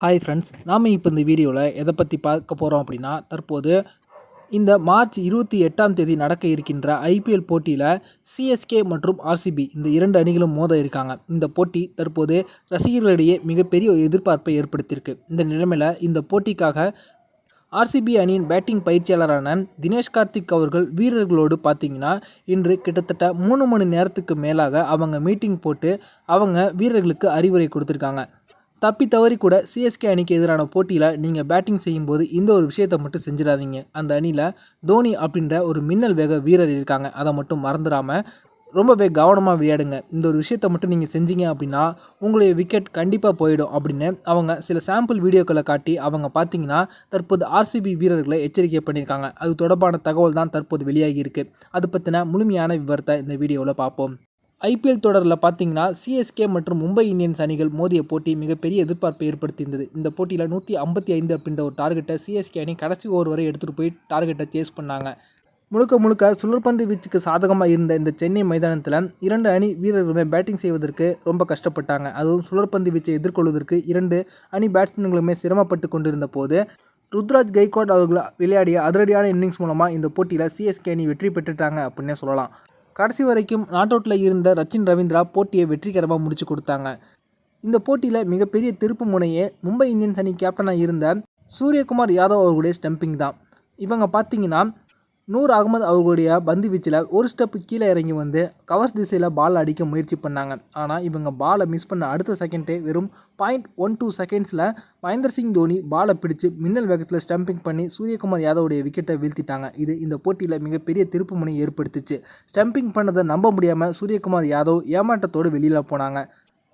Hi friends நாம் இப்போ இந்த வீடியோவில் எதை பற்றி பார்க்க போகிறோம் அப்படின்னா தற்போது இந்த மார்ச் இருபத்தி எட்டாம் தேதி நடக்க இருக்கின்ற ஐபிஎல் போட்டியில் சிஎஸ்கே மற்றும் ஆர்சிபி இந்த இரண்டு அணிகளும் மோத இருக்காங்க. இந்த போட்டி தற்போது ரசிகர்களிடையே மிகப்பெரிய எதிர்பார்ப்பை ஏற்படுத்தியிருக்கு. இந்த நிலைமையில் இந்த போட்டிக்காக ஆர்சிபி அணியின் பேட்டிங் பயிற்சியாளரான தினேஷ் கார்த்திக் அவர்கள் வீரர்களோடு பார்த்தீங்கன்னா இன்று கிட்டத்தட்ட மூணு மணி நேரத்துக்கு மேலாக அவங்க மீட்டிங் போட்டு அவங்க வீரர்களுக்கு அறிவுரை கொடுத்துருக்காங்க. தப்பி தவறி கூட சிஎஸ்கே அணிக்கு எதிரான போட்டியில் நீங்கள் பேட்டிங் செய்யும்போது இந்த ஒரு விஷயத்தை மட்டும் செஞ்சிடாதீங்க. அந்த அணியில் தோனி அப்படின்ற ஒரு மின்னல் வேக வீரர் இருக்காங்க. அதை மட்டும் மறந்துடாமல் ரொம்பவே கவனமாக விளையாடுங்க. இந்த ஒரு விஷயத்தை மட்டும் நீங்கள் செஞ்சீங்க அப்படின்னா உங்களுடைய விக்கெட் கண்டிப்பாக போயிடும் அப்படின்னு அவங்க சில சாம்பிள் வீடியோக்களை காட்டி அவங்க பார்த்தீங்கன்னா தற்போது ஆர்சிபி வீரர்களை எச்சரிக்கை பண்ணியிருக்காங்க. அது தொடர்பான தகவல் தான் தற்போது வெளியாகி இருக்குது அது பற்றின முழுமையான விவரத்தை இந்த வீடியோவில் பார்ப்போம். ஐபிஎல் தொடரில் பார்த்தீங்கன்னா சிஎஸ்கே மற்றும் மும்பை இந்தியன்ஸ் அணிகள் மோதிய போட்டி மிகப்பெரிய எதிர்பார்ப்பை ஏற்படுத்தியிருந்தது. இந்த போட்டியில் நூற்றி ஐம்பத்தி ஐந்து அப்படின்ற ஒரு டார்கெட்டை சிஎஸ்கே அணி கடைசி ஓவர் வரை எடுத்துகிட்டு போய் டார்கெட்டை சேஸ் பண்ணாங்க. முழுக்க முழுக்க சுழற்பந்து வீச்சுக்கு சாதகமாக இருந்த இந்த சென்னை மைதானத்தில் இரண்டு அணி வீரர்களுமே பேட்டிங் செய்வதற்கு ரொம்ப கஷ்டப்பட்டாங்க. அதுவும் சுழற்பந்து வீச்சை எதிர்கொள்வதற்கு இரண்டு அணி பேட்ஸ்மேன்களுமே சிரமப்பட்டு கொண்டிருந்த போது ருத்ராஜ் கைக்வாட் அவர்கள் விளையாடிய அதிரடியான இன்னிங்ஸ் மூலமாக இந்த போட்டியில் சிஎஸ்கே அணி வெற்றி பெற்றுட்டாங்க அப்படின்னே சொல்லலாம். கடைசி வரைக்கும் நாட் அவுட்டில் இருந்த ரச்சின் ரவீந்திரா போட்டியை வெற்றிகரமாக முடிச்சு கொடுத்தாங்க. இந்த போட்டியில் மிகப்பெரிய திருப்பு முனையே மும்பை இந்தியன்ஸ் அணி கேப்டனாக இருந்த சூரியகுமார் யாதவ் அவர்களுடைய ஸ்டம்பிங் தான். இவங்க பார்த்தீங்கன்னா நூர் அகமது அவர்களுடைய பந்து வீச்சில் ஒரு ஸ்டெப்பு கீழே இறங்கி வந்து கவர்ஸ் திசையில் பால் அடிக்க முயற்சி பண்ணாங்க. ஆனால் இவங்க பாலை மிஸ் பண்ண அடுத்த செகண்டே வெறும் பாயிண்ட் ஒன் டூ செகண்ட்ஸில் மகேந்திர சிங் தோனி பாலை பிடிச்சு மின்னல் வேகத்தில் ஸ்டம்பிங் பண்ணி சூரியகுமார் யாதவுடைய விக்கெட்டை வீழ்த்திட்டாங்க. இது இந்த போட்டியில் மிகப்பெரிய திருப்பு முனை ஏற்படுத்துச்சு. ஸ்டம்பிங் பண்ணதை நம்ப முடியாமல் சூரியகுமார் யாதவ் ஏமாற்றத்தோடு வெளியில் போனாங்க.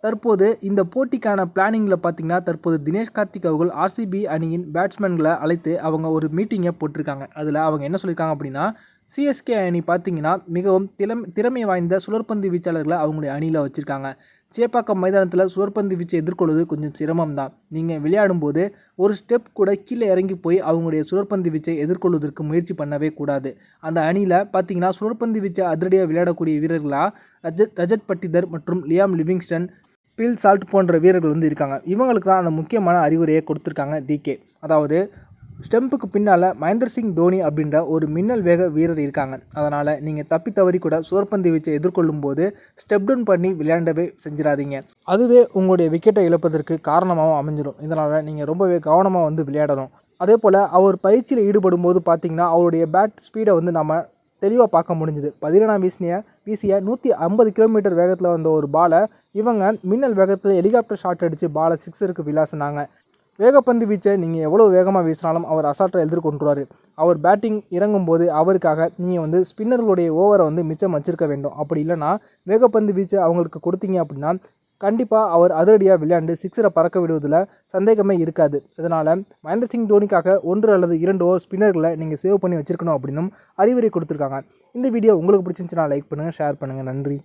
தற்போது இந்த போட்டிக்கான பிளானிங்கில் பார்த்தீங்கன்னா தற்போது தினேஷ் கார்த்திக் அவர்கள் ஆர்சிபி அணியின் பேட்ஸ்மேன்களை அழைத்து அவங்க ஒரு மீட்டிங்கை போட்டிருக்காங்க. அதில் அவங்க என்ன சொல்லியிருக்காங்க அப்படின்னா சிஎஸ்கே அணி பார்த்தீங்கன்னா மிகவும் திறமை திறமை வாய்ந்த சுழற்பந்து வீச்சாளர்களை அவங்களுடைய அணியில் வச்சுருக்காங்க. சேப்பாக்கம் மைதானத்தில் சுழற்பந்து வீச்சை எதிர்கொள்வது கொஞ்சம் சிரமம் தான் நீங்கள் விளையாடும்போது ஒரு ஸ்டெப் கூட கீழே இறங்கி போய் அவங்களுடைய சுழற்பந்து வீச்சை எதிர்கொள்வதற்கு முயற்சி பண்ணவே கூடாது. அந்த அணியில் பார்த்தீங்கன்னா சுழற்பந்து வீச்சை அதிரடியாக விளையாடக்கூடிய வீரர்களாக ரஜத் ரஜத் பட்டிதர் மற்றும் லியாம் லிவிங்ஸ்டன் பில் சால்ட் போன்ற வீரர்கள் வந்து இருக்காங்க. இவங்களுக்கு தான் அந்த முக்கியமான அறிவுரையை கொடுத்துருக்காங்க டிகே அதாவது ஸ்டெம்புக்கு பின்னால் மகேந்திர சிங் தோனி அப்படின்ற ஒரு மின்னல் வேக வீரர் இருக்காங்க. அதனால் நீங்கள் தப்பி தவறி கூட சோர்பந்து வீச்சை எதிர்கொள்ளும் போது ஸ்டெப் டவுன் பண்ணி விளையாண்டவே செஞ்சிடாதீங்க. அதுவே உங்களுடைய விக்கெட்டை இழப்பதற்கு காரணமாகவும் அமைஞ்சிடும் இதனால் நீங்கள் ரொம்பவே கவனமாக வந்து விளையாடணும். அதே போல் அவர் பயிற்சியில் ஈடுபடும் போது பார்த்தீங்கன்னா அவருடைய பேட் ஸ்பீடை வந்து நம்ம தெளிவாக பார்க்க முடிஞ்சுது. பதினேழாம் வீசினிய வீசிய நூற்றி ஐம்பது கிலோமீட்டர் வேகத்தில் வந்த ஒரு பாலை இவங்க மின்னல் வேகத்தில் ஹெலிகாப்டர் ஷாட் அடித்து பாலை சிக்ஸருக்கு விளாசினாங்க. வேகப்பந்து வீச்சை நீங்கள் எவ்வளோ வேகமாக வீசினாலும் அவர் அசால்ட்டாக எதிர்கொண்டுருவார் அவர் பேட்டிங் இறங்கும்போது அவருக்காக நீங்கள் வந்து ஸ்பின்னர்களுடைய ஓவரை வந்து மிச்சம் வச்சிருக்க வேண்டும். அப்படி இல்லைனா வேகப்பந்து வீச்சை அவங்களுக்கு கொடுத்தீங்க அப்படின்னா கண்டிப்பாக அவர் அதிரடியாக விளையாண்டு சிக்ஸரை பறக்க விடுவதில் சந்தேகமே இருக்காது. இதனால் மகேந்திர சிங் தோனிக்காக ஒன்று அல்லது இரண்டோ ஸ்பின்னர்களை நீங்கள் சேவ் பண்ணி வச்சுருக்கணும் அப்படின்னும் அறிவுரை கொடுத்துருக்காங்க. இந்த வீடியோ உங்களுக்கு பிடிச்சிருந்துச்சுன்னா லைக் பண்ணுங்கள் ஷேர் பண்ணுங்கள் நன்றி.